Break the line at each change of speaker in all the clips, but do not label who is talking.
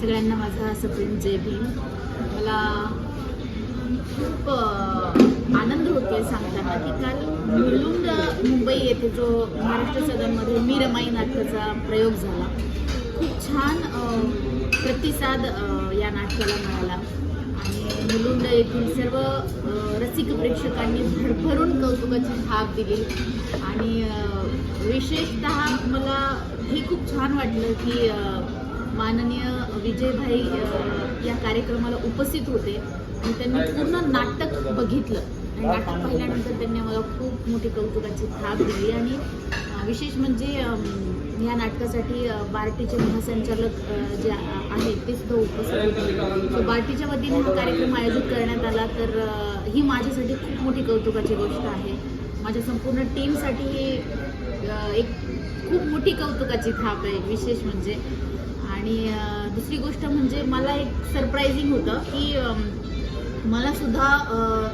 सगळ्यांना माझा सप्रेम जय भीम. मला खूप आनंद आनंद होतोय सांगताना की काल मुलुंड मुंबई येथे जो महाराष्ट्र सदनमध्ये मी रमाई नाटकाचा प्रयोग झाला. खूप छान प्रतिसाद या नाटकाला मिळाला. आणि मुलुंड येथील सर्व रसिक प्रेक्षकांनी भरभरून कौतुकाची थाप दिली. आणि विशेषत विशेषतः मला हे खूप छान वाटलं की माननीय विजयभाई या कार्यक्रमाला उपस्थित होते. आणि त्यांनी पूर्ण नाटक बघितलं. आणि नाटक पाहिल्यानंतर त्यांनी मला खूप मोठी कौतुकाची थाप दिली. आणि विशेष म्हणजे या नाटकासाठी बार्टीचे महासंचालक जे आहेत ते सुद्धा उपस्थित होते. सो बार्टीच्या वतीने हा कार्यक्रम आयोजित करण्यात आला. तर ही माझ्यासाठी खूप मोठी कौतुकाची गोष्ट आहे. माझ्या संपूर्ण टीमसाठी ही एक खूप मोठी कौतुकाची थाप आहे. विशेष म्हणजे आणि दुसरी गोष्ट म्हणजे मला एक सरप्रायझिंग होतं की मला सुद्धा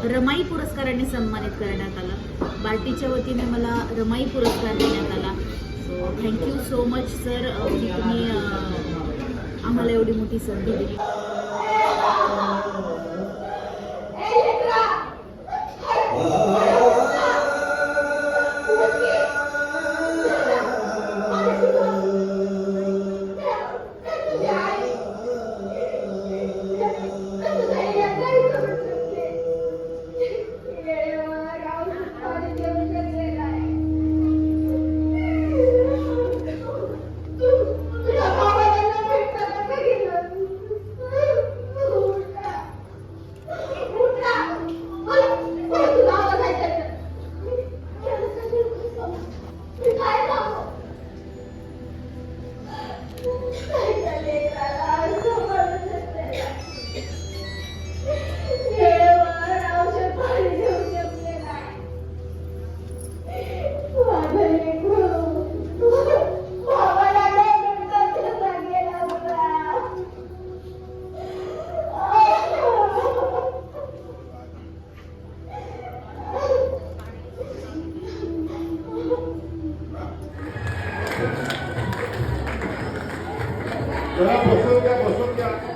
रमाई पुरस्काराने सन्मानित करण्यात आलं. बार्टीच्या वतीने मला रमाई पुरस्कार देण्यात आला. So thank you so much sir की तुम्ही आम्हाला एवढी मोठी संधी दिली.
घरा बसून द्या बसून द्या